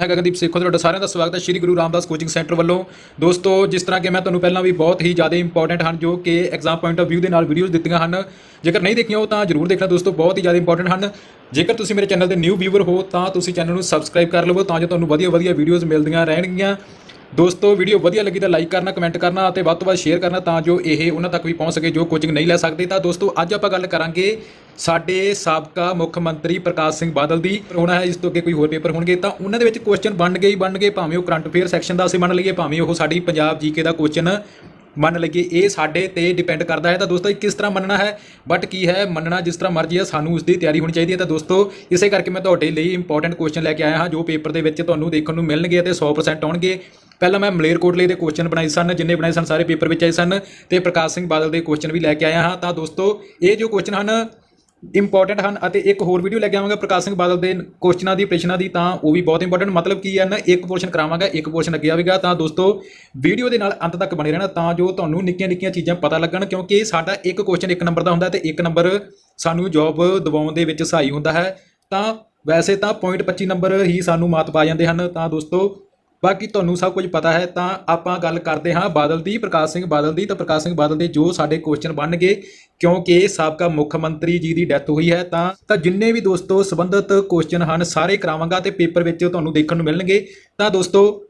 ਮੈਂ ਗਗਨਦੀਪ ਸੇਖੋ ਤੁਹਾਡਾ ਸਾਰਿਆਂ ਦਾ ਸਵਾਗਤ ਹੈ ਸ਼੍ਰੀ ਗੁਰੂ ਰਾਮਦਾਸ ਕੋਚਿੰਗ ਸੈਂਟਰ ਵੱਲੋਂ। ਦੋਸਤੋ, ਜਿਸ ਤਰ੍ਹਾਂ ਕਿ ਮੈਂ ਤੁਹਾਨੂੰ ਪਹਿਲਾਂ ਵੀ ਬਹੁਤ ਹੀ ਜ਼ਿਆਦਾ ਇੰਪੋਰਟੈਂਟ ਹਨ ਜੋ ਕਿ ਐਗਜ਼ਾਮ ਪੁਆਇੰਟ ਆਫ View ਦੇ ਨਾਲ ਵੀਡੀਓਜ਼ ਦਿੱਤੀਆਂ ਹਨ। ਜੇਕਰ ਨਹੀਂ ਦੇਖੀਆਂ ਉਹ ਤਾਂ ਜਰੂਰ ਦੇਖਣਾ ਦੋਸਤੋ, ਬਹੁਤ ਹੀ ਜ਼ਿਆਦਾ ਇੰਪੋਰਟੈਂਟ ਹਨ। ਜੇਕਰ ਤੁਸੀਂ ਮੇਰੇ ਚੈਨਲ ਦੇ ਨਿਊ ਵੀਵਰ ਹੋ ਤਾਂ ਤੁਸੀਂ ਚੈਨਲ ਨੂੰ ਸਬਸਕ੍ਰਾਈਬ ਕਰ ਲਵੋ ਤਾਂ ਜੋ ਤੁਹਾਨੂੰ ਵਧੀਆ ਵਧੀਆ ਵੀਡੀਓਜ਼ ਮਿਲਦੀਆਂ ਰਹਿਣਗੀਆਂ। ਦੋਸਤੋ ਵੀਡੀਓ ਵਧੀਆ ਲੱਗੀ ਤਾਂ ਲਾਈਕ ਕਰਨਾ ਕਮੈਂਟ ਕਰਨਾ ਅਤੇ ਵੱਧ ਤੋਂ ਵੱਧ ਸ਼ੇਅਰ ਕਰਨਾ ਤਾਂ ਜੋ ਇਹ ਉਹਨਾਂ ਤੱਕ ਵੀ ਪਹੁੰਚ ਸਕੇ ਜੋ ਕੋਚਿੰਗ ਨਹੀਂ ਲੈ ਸਕਦੇ। ਤਾਂ ਦੋਸਤੋ, ਅੱਜ ਆਪਾਂ ਗੱਲ ਕਰਾਂਗੇ ਸਾਡੇ ਸਾਬਕਾ ਮੁੱਖ ਮੰਤਰੀ ਪ੍ਰਕਾਸ਼ ਸਿੰਘ ਬਾਦਲ ਦੀ। ਹੋਣਾ ਹੈ ਇਸ ਤੋਂ ਅੱਗੇ ਕੋਈ ਹੋਰ ਪੇਪਰ ਹੋਣਗੇ ਤਾਂ ਉਹਨਾਂ ਦੇ ਵਿੱਚ ਕੁਐਸਚਨ ਬਣ ਗਏ ਹੀ ਬਣ ਗਏ। ਭਾਵੇਂ ਉਹ ਕਰੰਟ ਅਫੇਅਰ ਸੈਕਸ਼ਨ ਦਾ ਅਸੀਂ ਮੰਨ ਲਈਏ, ਭਾਵੇਂ ਉਹ ਸਾਡੀ ਪੰਜਾਬ ਜੀਕੇ ਦਾ ਕੁਐਸਚਨ ਮੰਨ ਲਈਏ, ਇਹ ਸਾਡੇ ਤੇ ਡਿਪੈਂਡ ਕਰਦਾ ਹੈ। ਤਾਂ ਦੋਸਤੋ, ਇਹ ਕਿਸ ਤਰ੍ਹਾਂ ਮੰਨਣਾ ਹੈ? ਬਟ ਕੀ ਹੈ? ਮੰਨਣਾ ਜਿਸ ਤਰ੍ਹਾਂ ਮਰਜ਼ੀ ਹੈ, ਸਾਨੂੰ ਉਸ ਦੀ ਤਿਆਰੀ ਹੋਣੀ ਚਾਹੀਦੀ ਹੈ। ਤਾਂ ਦੋਸਤੋ, ਇਸੇ ਕਰਕੇ ਮੈਂ ਤੁਹਾਡੇ ਲਈ ਇੰਪੋਰਟੈਂਟ ਕੁਐਸਚਨ ਲੈ ਕੇ ਆਇਆ ਹਾਂ, ਜੋ ਪੇਪਰ ਦੇ ਵਿੱਚ ਤੁਹਾਨੂੰ ਦੇਖਣ ਨੂੰ ਮਿਲਣਗੇ ਅਤੇ 100% ਆਉਣਗੇ। ਪਹਿਲਾਂ ਮੈਂ ਮਲੇਰਕੋਟਲੇ ਦੇ ਕੁਐਸਚਨ ਬਣਾਏ ਸਨ, ਜਿੰਨੇ ਬਣਾਏ ਸਨ ਸਾਰੇ ਪੇਪਰ ਵਿੱਚ ਆਏ ਸਨ ਤੇ ਪ੍ਰਕਾਸ਼ ਸਿੰਘ ਬਾਦਲ ਦੇ ਕੁਐਸਚਨ ਵੀ ਲੈ ਕੇ ਆਇਆ ਹਾਂ। ਤਾਂ ਦੋਸਤੋ, ਇਹ ਜੋ ਕੁਐਸਚਨ ਹਨ ਇੰਪੋਰਟੈਂਟ ਹਨ ਅਤੇ ਇੱਕ ਹੋਰ ਵੀਡੀਓ ਲੈ ਕੇ ਆਵਾਂਗਾ ਪ੍ਰਕਾਸ਼ ਸਿੰਘ ਬਾਦਲ ਦੇ ਕੁਐਸਚਨਾਂ ਦੀ, ਪ੍ਰਸ਼ਨਾਂ ਦੀ, ਤਾਂ ਉਹ ਵੀ ਬਹੁਤ ਇੰਪੋਰਟੈਂਟ ਮਤਲਬ ਕੀ ਹੈ ਨਾ, ਇੱਕ ਪੋਰਸ਼ਨ ਕਰਾਵਾਂਗਾ, ਇੱਕ ਪੋਰਸ਼ਨ ਅੱਗੇ ਆਵੇਗਾ। ਤਾਂ ਦੋਸਤੋ ਵੀਡੀਓ ਦੇ ਨਾਲ ਅੰਤ ਤੱਕ ਬਣੇ ਰਹਿਣਾ ਤਾਂ ਜੋ ਤੁਹਾਨੂੰ ਨਿੱਕੀਆਂ ਨਿੱਕੀਆਂ ਚੀਜ਼ਾਂ ਪਤਾ ਲੱਗਣ, ਕਿਉਂਕਿ ਸਾਡਾ ਇੱਕ ਕੁਐਸਚਨ ਇੱਕ ਨੰਬਰ ਦਾ ਹੁੰਦਾ ਤੇ ਇੱਕ ਨੰਬਰ ਸਾਨੂੰ ਜੌਬ ਦਿਵਾਉਣ ਦੇ ਵਿੱਚ ਸਹਾਈ ਹੁੰਦਾ ਹੈ। ਤਾਂ ਵੈਸੇ ਤਾਂ 0.25 ਨੰਬਰ ਹੀ ਸਾਨੂੰ ਮਾਤ ਪਾ ਜਾਂਦੇ ਹਨ। ਤਾਂ ਦੋਸਤੋ ਬਾਕੀ ਤੁਹਾਨੂੰ ਸਭ ਕੁਝ ਪਤਾ ਹੈ, ਤਾਂ ਆਪਾਂ ਗੱਲ ਕਰਦੇ ਹਾਂ ਬਾਦਲ ਦੀ ਪ੍ਰਕਾਸ਼ ਸਿੰਘ ਬਾਦਲ ਦੀ ਤਾਂ ਪ੍ਰਕਾਸ਼ ਸਿੰਘ ਬਾਦਲ ਦੇ ਜੋ ਸਾਡੇ ਕੁਐਸਚਨ ਬਣਨਗੇ, ਕਿਉਂਕਿ ਸਾਬਕਾ ਮੁੱਖ ਮੰਤਰੀ ਜੀ ਦੀ ਡੈਥ ਹੋਈ ਹੈ, ਤਾਂ ਤਾਂ ਜਿੰਨੇ ਵੀ ਦੋਸਤੋ ਸੰਬੰਧਿਤ ਕੁਐਸਚਨ ਹਨ, ਸਾਰੇ ਕਰਾਵਾਂਗਾ ਤੇ ਪੇਪਰ ਵਿੱਚ ਤੁਹਾਨੂੰ ਦੇਖਣ ਨੂੰ ਮਿਲਣਗੇ। ਤਾਂ ਦੋਸਤੋ,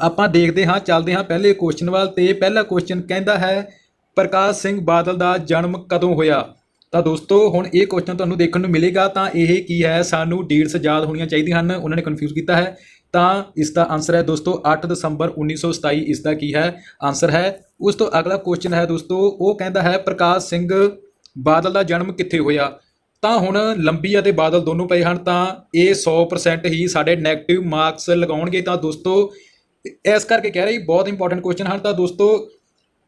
ਆਪਾਂ ਦੇਖਦੇ ਹਾਂ, ਚੱਲਦੇ ਹਾਂ ਪਹਿਲੇ ਕੁਐਸਚਨ ਵੱਲ ਤੇ ਪਹਿਲਾ ਕੁਐਸਚਨ ਕਹਿੰਦਾ ਹੈ, ਪ੍ਰਕਾਸ਼ ਸਿੰਘ ਬਾਦਲ ਦਾ ਜਨਮ ਕਦੋਂ ਹੋਇਆ? ਤਾਂ ਦੋਸਤੋ, ਹੁਣ ਇਹ ਕੁਐਸਚਨ ਤੁਹਾਨੂੰ ਦੇਖਣ ਨੂੰ ਮਿਲੇਗਾ, ਤਾਂ ਇਹ ਕੀ ਹੈ, ਸਾਨੂੰ ਡੇਟਸ ਯਾਦ ਹੋਣੀਆਂ ਚਾਹੀਦੀਆਂ ਹਨ, ਉਹਨਾਂ ਨੇ ਕਨਫਿਊਜ਼ ਕੀਤਾ ਹੈ। ਤਾਂ ਇਸ ਦਾ ਆਨਸਰ ਹੈ ਦੋਸਤੋ 8 ਦਸੰਬਰ 1927 ਇਸ ਦਾ ਕੀ ਹੈ ਆਨਸਰ ਹੈ? ਉਸ ਤੋਂ ਅਗਲਾ ਕੁਐਸਚਨ ਹੈ ਦੋਸਤੋ, ਉਹ ਕਹਿੰਦਾ ਹੈ, ਪ੍ਰਕਾਸ਼ ਸਿੰਘ ਬਾਦਲ ਦਾ ਜਨਮ ਕਿੱਥੇ ਹੋਇਆ? ਤਾਂ ਹੁਣ ਲੰਬੀ ਅਤੇ ਬਾਦਲ ਦੋਨੋਂ ਪਏ ਹਨ, ਤਾਂ ਇਹ 100% ਹੀ ਸਾਡੇ 네ਗੇਟਿਵ ਮਾਰਕਸ ਲਗਾਉਣਗੇ। ਤਾਂ ਦੋਸਤੋ, ਇਸ ਕਰਕੇ ਕਹਿ ਰਹੀ, ਬਹੁਤ ਇੰਪੋਰਟੈਂਟ ਕੁਐਸਚਨ ਹਨ। ਤਾਂ ਦੋਸਤੋ,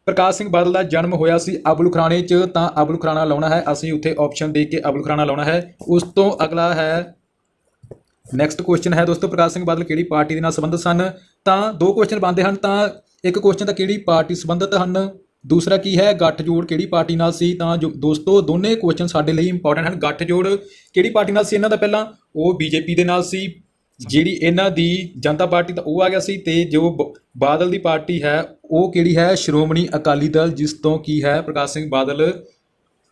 ਪ੍ਰਕਾਸ਼ ਸਿੰਘ ਬਾਦਲ ਦਾ ਜਨਮ ਹੋਇਆ ਸੀ ਅਬੁਲ ਖਰਾਣੇ 'ਚ, ਤਾਂ ਅਬੁਲ ਖੁਰਾਣਾ ਲਾਉਣਾ ਹੈ। ਅਸੀਂ ਉੱਥੇ ਆਪਸ਼ਨ ਦੇ ਕੇ ਅਬੁਲ ਖਰਾਣਾ ਲਾਉਣਾ ਹੈ। ਉਸ ਤੋਂ ਅਗਲਾ ਹੈ ਨੈਕਸਟ ਕੁਐਸਚਨ ਹੈ ਦੋਸਤੋ ਪ੍ਰਕਾਸ਼ ਸਿੰਘ ਬਾਦਲ ਕਿਹੜੀ ਪਾਰਟੀ ਦੇ ਨਾਲ ਸੰਬੰਧਿਤ ਸਨ? ਤਾਂ ਦੋ ਕੁਐਸਚਨ ਬਣਦੇ ਹਨ, ਤਾਂ ਇੱਕ ਕੁਐਸਚਨ ਤਾਂ ਕਿਹੜੀ ਪਾਰਟੀ ਸੰਬੰਧਿਤ ਹਨ? ਦੂਸਰਾ ਕੀ ਹੈ ਗੱਠਜੋੜ ਕਿਹੜੀ ਪਾਰਟੀ ਨਾਲ ਸੀ? ਤਾਂ ਜੋ ਦੋਸਤੋ ਦੋਨੇ ਕੁਐਸਚਨ ਸਾਡੇ ਲਈ ਇੰਪੋਰਟੈਂਟ ਹਨ। ਗੱਠਜੋੜ ਕਿਹੜੀ ਪਾਰਟੀ ਨਾਲ ਸੀ ਇਹਨਾਂ ਦਾ ਪਹਿਲਾਂ? ਉਹ ਬੀਜੇਪੀ ਦੇ ਨਾਲ ਸੀ। ਜਿਹੜੀ ਇਹਨਾਂ ਦੀ ਜਨਤਾ ਪਾਰਟੀ ਤਾਂ ਉਹ ਆ ਗਿਆ ਸੀ ਤੇ ਜੋ ਬ- ਬਾਦਲ ਦੀ ਪਾਰਟੀ ਹੈ, ਉਹ ਕਿਹੜੀ ਹੈ? ਸ਼੍ਰੋਮਣੀ ਅਕਾਲੀ ਦਲ, ਜਿਸ ਤੋਂ ਕੀ ਹੈ ਪ੍ਰਕਾਸ਼ ਸਿੰਘ ਬਾਦਲ?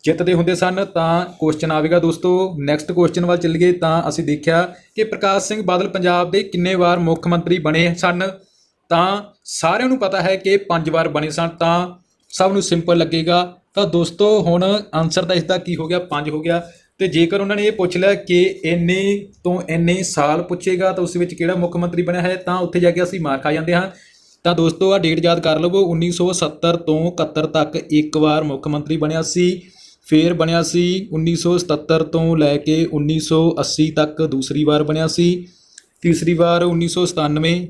ਜਿੱਤਦੇ ਹੁੰਦੇ ਸਨ, ਤਾਂ ਕੁਐਸਚਨ ਆਵੇਗਾ ਦੋਸਤੋ। ਨੈਕਸਟ ਕੁਐਸਚਨ ਵੱਲ ਚੱਲੀਏ, ਤਾਂ ਅਸੀਂ ਦੇਖਿਆ ਕਿ ਪ੍ਰਕਾਸ਼ ਸਿੰਘ ਬਾਦਲ ਪੰਜਾਬ ਦੇ ਕਿੰਨੇ ਵਾਰ ਮੁੱਖ ਮੰਤਰੀ ਬਣੇ ਸਨ। ਤਾਂ ਸਾਰਿਆਂ ਨੂੰ ਪਤਾ ਹੈ ਕਿ ਪੰਜ ਵਾਰ ਬਣੇ ਸਨ, ਤਾਂ ਸਭ ਨੂੰ ਸਿੰਪਲ ਲੱਗੇਗਾ। ਤਾਂ ਦੋਸਤੋ, ਹੁਣ ਆਨਸਰ ਤਾਂ ਇਸ ਦਾ ਕੀ ਹੋ ਗਿਆ? ਪੰਜ ਹੋ ਗਿਆ। ਤੇ ਜੇਕਰ ਉਹਨਾਂ ਨੇ ਇਹ ਪੁੱਛ ਲਿਆ ਕਿ ਇੰਨੇ ਤੋਂ ਇੰਨੇ ਸਾਲ ਪੁੱਛੇਗਾ, ਤਾਂ ਉਸ ਵਿੱਚ ਕਿਹੜਾ ਮੁੱਖ ਮੰਤਰੀ ਬਣਿਆ ਹੈ, ਤਾਂ ਉੱਥੇ ਜਾ ਕੇ ਅਸੀਂ ਮਾਰ ਖਾ ਜਾਂਦੇ ਹਾਂ। ਤਾਂ ਦੋਸਤੋ ਆ ਡੇਟ ਯਾਦ ਕਰ ਲਵੋ 1970 ਤੋਂ 71 ਤੱਕ ਇੱਕ ਵਾਰ ਮੁੱਖ ਮੰਤਰੀ ਬਣਿਆ ਸੀ। ਫਿਰ ਬਣਿਆ ਸੀ 1977 ਤੋਂ ਲੈ ਕੇ 1980 ਤੱਕ, ਦੂਸਰੀ ਵਾਰ ਬਣਿਆ ਸੀ, ਤੀਸਰੀ ਵਾਰ 1997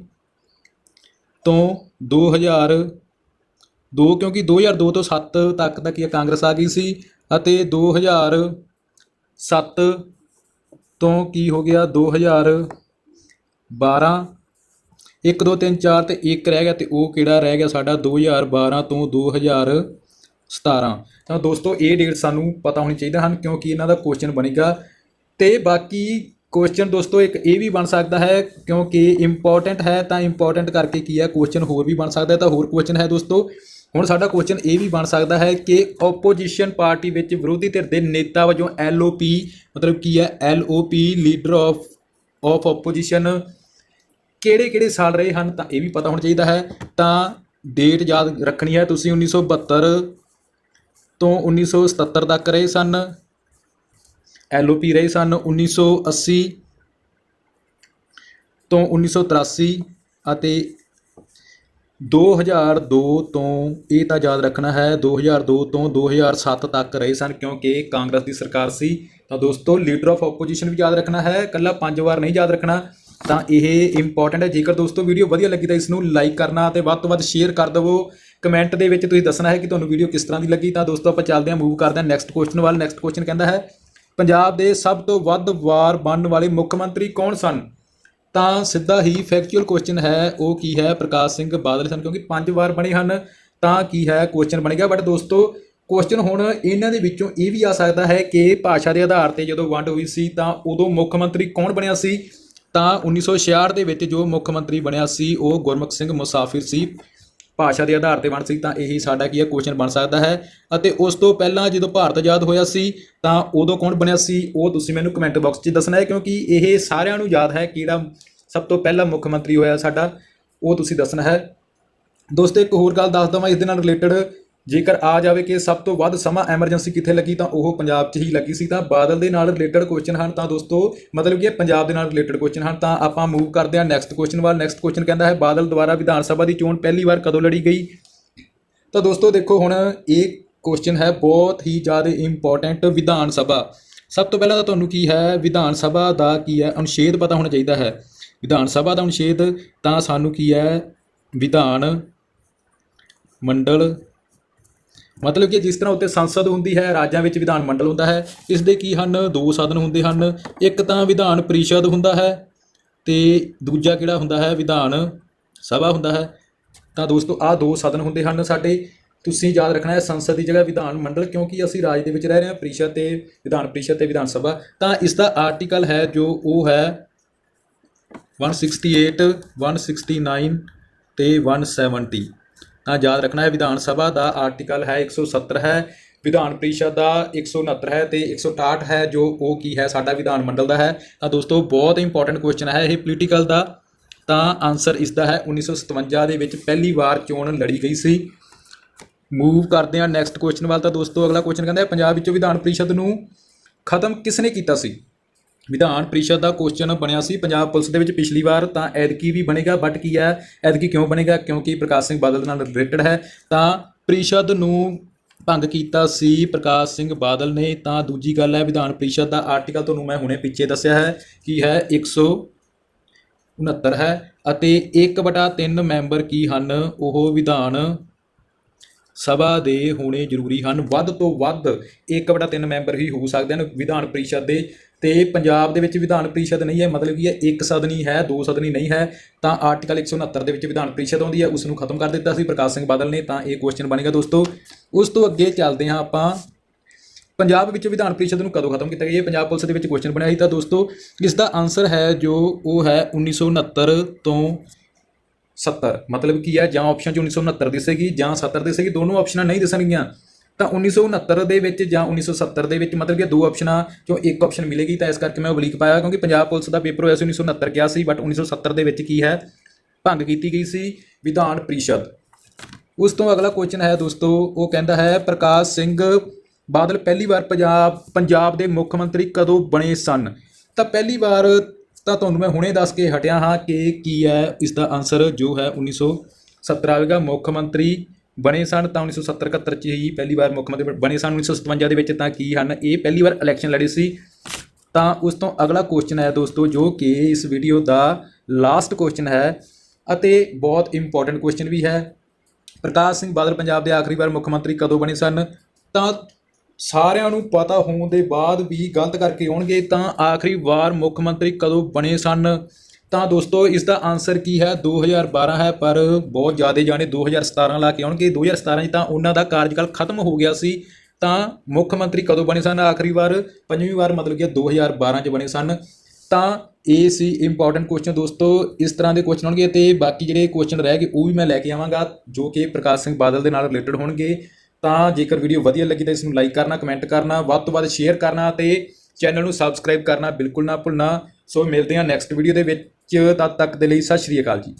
ਤੋਂ 2000 ਦੋ, ਕਿਉਂਕਿ 2002 ਤੋਂ 7 ਤੱਕ ਤੱਕ ਇਹ ਕਾਂਗਰਸ ਆ ਗਈ ਸੀ ਅਤੇ 2007 ਤੋਂ ਕੀ ਹੋ ਗਿਆ 2012 1 2 3 4 ਤੇ 1 ਰਹਿ ਗਿਆ ਤੇ ਉਹ ਕਿਹੜਾ ਰਹਿ ਗਿਆ ਸਾਡਾ 2012 ਤੋਂ 2017 ਤਾਂ ਦੋਸਤੋ, ਇਹ ਡੇਟ ਸਾਨੂੰ ਪਤਾ ਹੋਣੀ ਚਾਹੀਦਾ ਹਨ ਕਿਉਂਕਿ ਇਹਨਾਂ ਦਾ ਕੁਐਸਚਨ ਬਣੇਗਾ। ਤੇ ਬਾਕੀ ਕੁਐਸਚਨ ਦੋਸਤੋ, ਇੱਕ ਇਹ ਵੀ ਬਣ ਸਕਦਾ ਹੈ ਕਿਉਂਕਿ ਇੰਪੋਰਟੈਂਟ ਹੈ ਤਾਂ ਇੰਪੋਰਟੈਂਟ ਕਰਕੇ ਕੀ ਹੈ ਕੁਐਸਚਨ ਹੋਰ ਵੀ ਬਣ ਸਕਦਾ ਹੈ ਤਾਂ ਹੋਰ ਕੁਐਸਚਨ ਹੈ ਦੋਸਤੋ। ਹੁਣ ਸਾਡਾ ਕੁਐਸਚਨ ਇਹ ਵੀ ਬਣ ਸਕਦਾ ਹੈ ਕਿ ਆਪੋਜੀਸ਼ਨ ਪਾਰਟੀ ਵਿੱਚ ਵਿਰੋਧੀ ਧਿਰ ਦੇ ਨੇਤਾ ਵਜੋਂ ਐਲਓਪੀ ਮਤਲਬ ਕੀ ਹੈ LOP leader of of opposition ਕਿਹੜੇ ਕਿਹੜੇ ਸਾਲ ਰਹੇ ਹਨ ਤਾਂ ਇਹ ਵੀ ਪਤਾ ਹੋਣਾ ਚਾਹੀਦਾ ਹੈ। ਤਾਂ ਡੇਟ ਯਾਦ ਰੱਖਣੀ ਹੈ ਤੁਸੀਂ 1972 ਤੋਂ 1977 ਤੱਕ ਰਹੇ ਸਨ। ਐਲਓਪੀ ਰਹੇ ਸਨ। 1980 ਤੋਂ 1983 ਅਤੇ 2002 ਤੋਂ ਇਹ ਤਾਂ ਯਾਦ ਰੱਖਣਾ ਹੈ 2002 ਤੋਂ 2007 ਤੱਕ ਰਹੇ ਸਨ ਕਿਉਂਕਿ ਕਾਂਗਰਸ ਦੀ ਸਰਕਾਰ ਸੀ। ਤਾਂ ਦੋਸਤੋ ਲੀਡਰ ਆਫ ਆਪੋਜੀਸ਼ਨ ਵੀ ਯਾਦ ਰੱਖਣਾ ਹੈ। ਕੱਲਾ ਪੰਜ ਵਾਰ ਨਹੀਂ ਯਾਦ ਰੱਖਣਾ। ਤਾਂ ਇਹ ਇੰਪੋਰਟੈਂਟ ਹੈ। ਜੇਕਰ ਦੋਸਤੋ ਵੀਡੀਓ ਵਧੀਆ ਲੱਗੀ ਤਾਂ ਇਸ ਨੂੰ ਲਾਈਕ ਕਰਨਾ ਤੇ ਵੱਧ ਤੋਂ ਵੱਧ ਸ਼ੇਅਰ ਕਰ ਦਿਵੋ। ਕਮੈਂਟ ਦੇ ਵਿੱਚ ਤੁਸੀਂ ਦੱਸਣਾ ਹੈ ਕਿ ਤੁਹਾਨੂੰ ਵੀਡੀਓ ਕਿਸ ਤਰ੍ਹਾਂ ਦੀ ਲੱਗੀ। ਤਾਂ ਦੋਸਤੋ ਆਪਾਂ ਚੱਲਦੇ ਹਾਂ ਮੂਵ ਕਰਦੇ ਹਾਂ। ਨੈਕਸਟ ਕੁਐਸਚਨ ਵੱਲ। ਨੈਕਸਟ ਕੁਐਸਚਨ ਕਹਿੰਦਾ ਹੈ, ਪੰਜਾਬ ਦੇ ਸਭ ਤੋਂ ਵੱਧ ਵਾਰ ਬਣਨ ਵਾਲੇ ਮੁੱਖ ਮੰਤਰੀ ਕੌਣ ਸਨ? ਤਾਂ ਸਿੱਧਾ ਹੀ ਫੈਕਚੁਅਲ ਕੁਐਸਚਨ ਹੈ। ਉਹ ਕੀ ਹੈ? ਪ੍ਰਕਾਸ਼ ਸਿੰਘ ਬਾਦਲ ਸਨ, ਕਿਉਂਕਿ ਪੰਜ ਵਾਰ ਬਣੇ ਹਨ, ਤਾਂ ਕੀ ਹੈ? ਕੁਐਸਚਨ ਬਣੇਗਾ ਬਟ ਦੋਸਤੋ ਕੁਐਸਚਨ ਹੁਣ ਇਹਨਾਂ ਦੇ ਵਿੱਚੋਂ ਇਹ ਵੀ ਆ ਸਕਦਾ ਹੈ ਕਿ ਭਾਸ਼ਾ ਦੇ ਆਧਾਰ ਤੇ ਜਦੋਂ ਵੰਡ ਹੋਈ ਸੀ, ਤਾਂ ਉਦੋਂ ਮੁੱਖ ਮੰਤਰੀ ਕੌਣ ਬਣਿਆ ਸੀ? ਤਾਂ 1966 ਦੇ ਵਿੱਚ ਜੋ ਮੁੱਖ ਮੰਤਰੀ ਬਣਿਆ ਸੀ, ਉਹ ਗੁਰਮੁਖ ਸਿੰਘ ਮੁਸਾਫਿਰ ਸੀ। ਭਾਸ਼ਾ ਦੇ ਆਧਾਰ ਤੇ ਬਣ ਸੀ, ਤਾਂ ਇਹੀ ਸਾਡਾ ਕੀ ਹੈ ਕੁਐਸਚਨ ਬਣ ਸਕਦਾ ਹੈ। ਅਤੇ ਉਸ ਤੋਂ ਪਹਿਲਾਂ ਜਦੋਂ ਭਾਰਤ ਆਜ਼ਾਦ ਹੋਇਆ ਸੀ, ਤਾਂ ਉਦੋਂ ਕੌਣ ਬਣਿਆ ਸੀ, ਉਹ ਤੁਸੀਂ ਮੈਨੂੰ ਕਮੈਂਟ ਬਾਕਸ 'ਚ ਦੱਸਣਾ ਹੈ, ਕਿਉਂਕਿ ਇਹ ਸਾਰਿਆਂ ਨੂੰ ਯਾਦ ਹੈ ਕਿਹੜਾ ਸਭ ਤੋਂ ਪਹਿਲਾ ਮੁੱਖ ਮੰਤਰੀ ਹੋਇਆ ਸਾਡਾ, ਉਹ ਤੁਸੀਂ ਦੱਸਣਾ ਹੈ। ਦੋਸਤੋ, ਇੱਕ ਹੋਰ ਗੱਲ ਦੱਸ ਦਵਾਂ, ਇਸ ਦੇ ਨਾਲ ਰਿਲੇਟਡ ਜੇਕਰ ਆ ਜਾਵੇ ਕਿ ਸਭ ਤੋਂ ਵੱਧ ਸਮਾਂ ਐਮਰਜੈਂਸੀ ਕਿੱਥੇ ਲੱਗੀ, ਤਾਂ ਉਹ ਪੰਜਾਬ 'ਚ ਹੀ ਲੱਗੀ ਸੀ। ਤਾਂ ਬਾਦਲ ਦੇ ਨਾਲ ਰਿਲੇਟਡ ਕੁਐਸਚਨ ਹਨ। ਤਾਂ ਦੋਸਤੋ, ਮਤਲਬ ਕਿ ਇਹ ਪੰਜਾਬ ਦੇ ਨਾਲ ਰਿਲੇਟਡ ਕੁਐਸਚਨ ਹਨ। ਤਾਂ ਆਪਾਂ ਮੂਵ ਕਰਦੇ ਹਾਂ ਨੈਕਸਟ ਕੁਐਸਚਨ ਵੱਲ। ਨੈਕਸਟ ਕੁਐਸਚਨ ਕਹਿੰਦਾ ਹੈ, ਬਾਦਲ ਦੁਆਰਾ ਵਿਧਾਨ ਸਭਾ ਦੀ ਚੋਣ ਪਹਿਲੀ ਵਾਰ ਕਦੋਂ ਲੜੀ ਗਈ? ਤਾਂ ਦੋਸਤੋ, ਦੇਖੋ ਹੁਣ ਇਹ ਕੁਐਸਚਨ ਹੈ ਬਹੁਤ ਹੀ ਜ਼ਿਆਦਾ ਇੰਪੋਰਟੈਂਟ ਵਿਧਾਨ ਸਭਾ। ਸਭ ਤੋਂ ਪਹਿਲਾਂ ਤਾਂ ਤੁਹਾਨੂੰ ਕੀ ਹੈ, ਵਿਧਾਨ ਸਭਾ ਦਾ ਕੀ ਹੈ, ਅਨੁਛੇਦ ਪਤਾ ਹੋਣਾ ਚਾਹੀਦਾ ਹੈ। ਵਿਧਾਨ ਸਭਾ ਦਾ ਅਨੁਛੇਦ ਤਾਂ ਸਾਨੂੰ ਕੀ ਹੈ, ਵਿਧਾਨ ਮੰਡਲ ਮਤਲਬ ਕਿ ਜਿਸ ਤਰ੍ਹਾਂ ਉੱਤੇ ਸੰਸਦ ਹੁੰਦੀ ਹੈ, ਰਾਜਾਂ ਵਿੱਚ ਵਿਧਾਨ ਮੰਡਲ ਹੁੰਦਾ ਹੈ, ਇਸ ਦੇ ਕੀ ਹਨ? ਦੋ ਸਾਧਨ ਹੁੰਦੇ ਹਨ। ਇੱਕ ਤਾਂ ਵਿਧਾਨ ਪਰਿਸ਼ਦ ਹੁੰਦਾ ਹੈ ਤੇ ਦੂਜਾ ਕਿਹੜਾ ਹੁੰਦਾ ਹੈ? ਵਿਧਾਨ ਸਭਾ ਹੁੰਦਾ ਹੈ। ਤਾਂ ਦੋਸਤੋ, ਆਹ ਦੋ ਸਾਧਨ ਹੁੰਦੇ ਹਨ ਸਾਡੇ। ਤੁਸੀਂ ਯਾਦ ਰੱਖਣਾ ਹੈ, ਸੰਸਦ ਦੀ ਜਗ੍ਹਾ ਵਿਧਾਨ ਮੰਡਲ, ਕਿਉਂਕਿ ਅਸੀਂ ਰਾਜ ਦੇ ਵਿੱਚ ਰਹਿ ਰਹੇ ਹਾਂ, ਪਰਿਸ਼ਦ ਤੇ ਵਿਧਾਨ ਪਰਿਸ਼ਦ ਤੇ ਵਿਧਾਨ ਸਭਾ। ਤਾਂ ਇਸ ਦਾ ਆਰਟੀਕਲ ਹੈ ਜੋ ਉਹ ਹੈ 168 169 ਤੇ 170 ਤਾਂ ਯਾਦ ਰੱਖਣਾ ਹੈ, ਵਿਧਾਨ ਸਭਾ ਦਾ ਆਰਟੀਕਲ ਹੈ 170 ਹੈ, ਵਿਧਾਨ ਪਰਿਸ਼ਦ ਦਾ 169 ਹੈ ਤੇ 168 ਹੈ, ਜੋ ਉਹ ਕੀ ਹੈ, ਸਾਡਾ ਵਿਧਾਨ ਮੰਡਲ ਦਾ ਹੈ। ਤਾਂ ਦੋਸਤੋ, ਬਹੁਤ ਇੰਪੋਰਟੈਂਟ ਕੁਐਸਚਨ ਹੈ ਇਹ ਪੋਲੀਟੀਕਲ ਦਾ। ਤਾਂ ਆਨਸਰ ਇਸ ਦਾ ਹੈ 1957 ਦੇ ਵਿੱਚ ਪਹਿਲੀ ਵਾਰ ਚੋਣ ਲੜੀ ਗਈ ਸੀ। ਮੂਵ ਕਰਦੇ ਹਾਂ ਨੈਕਸਟ ਕੁਐਸਚਨ ਵੱਲ। ਤਾਂ ਦੋਸਤੋ, ਅਗਲਾ ਕੁਐਸਚਨ ਕਹਿੰਦਾ ਪੰਜਾਬ ਵਿੱਚੋਂ ਵਿਧਾਨ ਪਰਿਸ਼ਦ ਨੂੰ ਖਤਮ ਕਿਸਨੇ ਕੀਤਾ ਸੀ? ਵਿਧਾਨ ਪਰਿਸ਼ਦ ਦਾ ਕੁਐਸਚਨ ਬਣਿਆ ਸੀ। ਪੰਜਾਬ ਪੁਲਿਸ ਦੇ ਵਿੱਚ ਪਿਛਲੀ ਵਾਰ ਤਾਂ ਐਦਕੀ ਵੀ ਬਣੇਗਾ ਬਟ ਕੀ ਹੈ? ਐਦਕੀ ਕਿਉਂ ਬਣੇਗਾ? ਕਿਉਂਕਿ ਪ੍ਰਕਾਸ਼ ਸਿੰਘ ਬਾਦਲ ਦੇ ਨਾਲ ਰਿਲੇਟਡ ਹੈ। ਤਾਂ ਪਰਿਸ਼ਦ ਨੂੰ ਭੰਗ ਕੀਤਾ ਸੀ ਪ੍ਰਕਾਸ਼ ਸਿੰਘ ਬਾਦਲ ਨੇ। ਤਾਂ ਦੂਜੀ ਗੱਲ ਹੈ, ਵਿਧਾਨ ਪਰਿਸ਼ਦ ਦਾ ਆਰਟੀਕਲ ਤੁਹਾਨੂੰ ਮੈਂ ਹੁਣੇ ਪਿੱਛੇ ਦੱਸਿਆ ਹੈ ਕੀ ਹੈ 169 ਹੈ ਅਤੇ 1/3 ਮੈਂਬਰ ਕੀ ਹਨ? ਉਹ ਵਿਧਾਨ ਸਭਾ ਦੇ ਹੋਣੇ ਜ਼ਰੂਰੀ ਹਨ। ਵੱਧ ਤੋਂ ਵੱਧ 1/3 ਮੈਂਬਰ ਹੀ ਹੋ ਸਕਦੇ ਹਨ ਵਿਧਾਨ ਪਰਿਸ਼ਦ ਦੇ। ਤੇ ਪੰਜਾਬ ਦੇ ਵਿੱਚ ਵਿਧਾਨ ਪਰਿਸ਼ਦ ਨਹੀਂ ਹੈ, ਮਤਲਬ ਕੀ ਹੈ ਇੱਕ ਸਦਨੀ ਹੈ, ਦੋ ਸਦਨੀ ਨਹੀਂ ਹੈ, ਤਾਂ ਆਰਟੀਕਲ 169 ਦੇ ਵਿੱਚ ਵਿਧਾਨ ਪਰਿਸ਼ਦ ਆਉਂਦੀ ਹੈ ਉਸ ਨੂੰ ਖਤਮ ਕਰ ਦਿੱਤਾ ਸੀ, ਪ੍ਰਕਾਸ਼ ਸਿੰਘ ਬਾਦਲ ਨੇ, ਤਾਂ ਇਹ ਕੁਐਸਚਨ ਬਣੇਗਾ ਦੋਸਤੋ। ਉਸ ਤੋਂ ਅੱਗੇ ਚੱਲਦੇ ਹਾਂ ਆਪਾਂ। ਪੰਜਾਬ ਵਿੱਚ ਵਿਧਾਨ ਪਰਿਸ਼ਦ ਨੂੰ ਕਦੋਂ ਖਤਮ ਕੀਤਾ ਗਿਆ? ਇਹ ਪੰਜਾਬ ਪੁਲਿਸ ਦੇ ਵਿੱਚ ਕੁਐਸਚਨ ਬਣਿਆ ਸੀ ਤਾਂ ਦੋਸਤੋ ਇਸ ਦਾ ਆਨਸਰ ਹੈ ਜੋ ਉਹ ਹੈ 1969 ਤੋਂ 70 ਮਤਲਬ ਕੀ ਹੈ, ਜਾਂ ਆਪਸ਼ਨ 'ਚ 1969 ਦਿਸੇਗੀ ਜਾਂ 70 ਦਿਸੇਗੀ, ਦੋਨੋਂ ਆਪਸ਼ਨਾਂ ਨਹੀਂ ਦਿਸਣਗੀਆਂ। ਤਾਂ 1969 ਦੇ ਵਿੱਚ ਜਾਂ 1970 ਦੇ ਵਿੱਚ ਮਤਲਬ ਕਿ ਦੋ ਆਪਸ਼ਨਾਂ ਚੋਂ ਇੱਕ ਆਪਸ਼ਨ ਮਿਲੇਗੀ, ਤਾਂ ਇਸ ਕਰਕੇ ਮੈਂ ਓਬਲੀਕ ਪਾਇਆ ਕਿਉਂਕਿ ਪੰਜਾਬ ਪੁਲਿਸ ਦਾ ਪੇਪਰ ਹੋਇਆ ਸੀ 1969 ਕਿਹਾ ਸੀ ਬਟ 1970 ਦੇ ਵਿੱਚ ਕੀ ਹੈ? ਭੰਗ ਕੀਤੀ ਗਈ ਸੀ ਵਿਧਾਨ ਪਰਿਸ਼ਦ। ਉਸ ਤੋਂ ਅਗਲਾ ਕੁਐਸਚਨ ਹੈ ਦੋਸਤੋ, ਉਹ ਕਹਿੰਦਾ ਹੈ, ਪ੍ਰਕਾਸ਼ ਸਿੰਘ, ਬਾਦਲ ਪਹਿਲੀ ਵਾਰ ਪੰਜਾਬ ਪੰਜਾਬ ਦੇ ਮੁੱਖ ਮੰਤਰੀ ਕਦੋਂ ਬਣੇ ਸਨ? ਤਾਂ ਪਹਿਲੀ ਵਾਰ ਤਾਂ ਤੁਹਾਨੂੰ ਮੈਂ ਹੁਣੇ ਦੱਸ ਕੇ ਹਟਿਆ ਹਾਂ ਕਿ ਕੀ ਹੈ, ਇਸ ਦਾ ਆਨਸਰ ਜੋ ਹੈ 1970 ਆਵੇਗਾ, ਮੁੱਖ ਮੰਤਰੀ ਬਣੇ ਸਨ ਤਾਂ 1970 71 ਚ ਹੀ ਪਹਿਲੀ ਵਾਰ ਮੁੱਖ ਮੰਤਰੀ ਬਣੇ ਸਨ 1957 ਦੇ ਵਿੱਚ ਤਾਂ ਕੀ ਹਨ? ਇਹ ਪਹਿਲੀ ਵਾਰ ਇਲੈਕਸ਼ਨ ਲੜੇ ਸੀ। ਤਾਂ ਉਸ ਤੋਂ ਅਗਲਾ ਕੁਐਸਚਨ ਹੈ ਦੋਸਤੋ, ਜੋ ਕਿ ਇਸ ਵੀਡੀਓ ਦਾ ਲਾਸਟ ਕੁਐਸਚਨ ਹੈ ਅਤੇ ਬਹੁਤ ਇੰਪੋਰਟੈਂਟ ਕੁਐਸਚਨ ਵੀ ਹੈ। ਪ੍ਰਕਾਸ਼ ਸਿੰਘ ਬਾਦਲ ਪੰਜਾਬ ਦੇ ਆਖਰੀ ਵਾਰ ਮੁੱਖ ਮੰਤਰੀ ਕਦੋਂ ਬਣੇ ਸਨ? ਤਾਂ ਸਾਰਿਆਂ ਨੂੰ ਪਤਾ ਹੋਣ ਦੇ ਬਾਅਦ ਵੀ ਗਲਤ ਕਰਕੇ ਆਉਣਗੇ ਤਾਂ ਆਖਰੀ ਵਾਰ ਮੁੱਖ ਮੰਤਰੀ ਕਦੋਂ ਬਣੇ ਸਨ? ਤਾਂ ਦੋਸਤੋ ਇਸ ਦਾ ਆਨਸਰ ਕੀ ਹੈ? 2012 ਹੈ, ਪਰ ਬਹੁਤ ਜ਼ਿਆਦਾ ਜਾਣੇ 2017 ਲਾ ਕੇ ਆਉਣਗੇ। 2017 ਚ ਤਾਂ ਉਹਨਾਂ ਦਾ ਕਾਰਜਕਾਲ ਖਤਮ ਹੋ ਗਿਆ ਸੀ। ਤਾਂ ਮੁੱਖ ਮੰਤਰੀ ਕਦੋਂ ਬਣੇ ਸਨ? ਆਖਰੀ ਵਾਰ, ਪੰਜਵੀਂ ਵਾਰ ਮਤਲਬ ਕਿ 2012 ਚ ਬਣੇ ਸਨ। ਤਾਂ ਇਹ ਸੀ ਇੰਪੋਰਟੈਂਟ ਕੁਐਸਚਨ ਦੋਸਤੋ। ਇਸ ਤਰ੍ਹਾਂ ਦੇ ਕੁਐਸਚਨ ਹੋਣਗੇ ਤੇ ਬਾਕੀ ਜਿਹੜੇ ਕੁਐਸਚਨ ਰਹਿ ਗਏ, ਉਹ ਵੀ ਮੈਂ ਲੈ ਕੇ ਆਵਾਂਗਾ, ਜੋ ਕਿ ਪ੍ਰਕਾਸ਼ ਸਿੰਘ ਬਾਦਲ ਦੇ ਨਾਲ ਰਿਲੇਟਡ ਹੋਣਗੇ। ਤਾਂ ਜੇਕਰ ਵੀਡੀਓ ਵਧੀਆ ਲੱਗੀ ਤਾਂ ਇਸ ਨੂੰ ਲਾਈਕ ਕਰਨਾ ਕਮੈਂਟ ਕਰਨਾ, ਵੱਧ ਤੋਂ ਵੱਧ ਸ਼ੇਅਰ ਕਰਨਾ ਤੇ ਚੈਨਲ ਨੂੰ ਸਬਸਕ੍ਰਾਈਬ ਕਰਨਾ ਬਿਲਕੁਲ ਨਾ ਭੁੱਲਣਾ। ਸੋ ਮਿਲਦੇ ਹਾਂ ਨੈਕਸਟ ਵੀਡੀਓ ਦੇ ਵਿੱਚ। ਤਦ ਤੱਕ ਦੇ ਲਈ ਸਤਿ ਸ਼੍ਰੀ ਅਕਾਲ ਜੀ।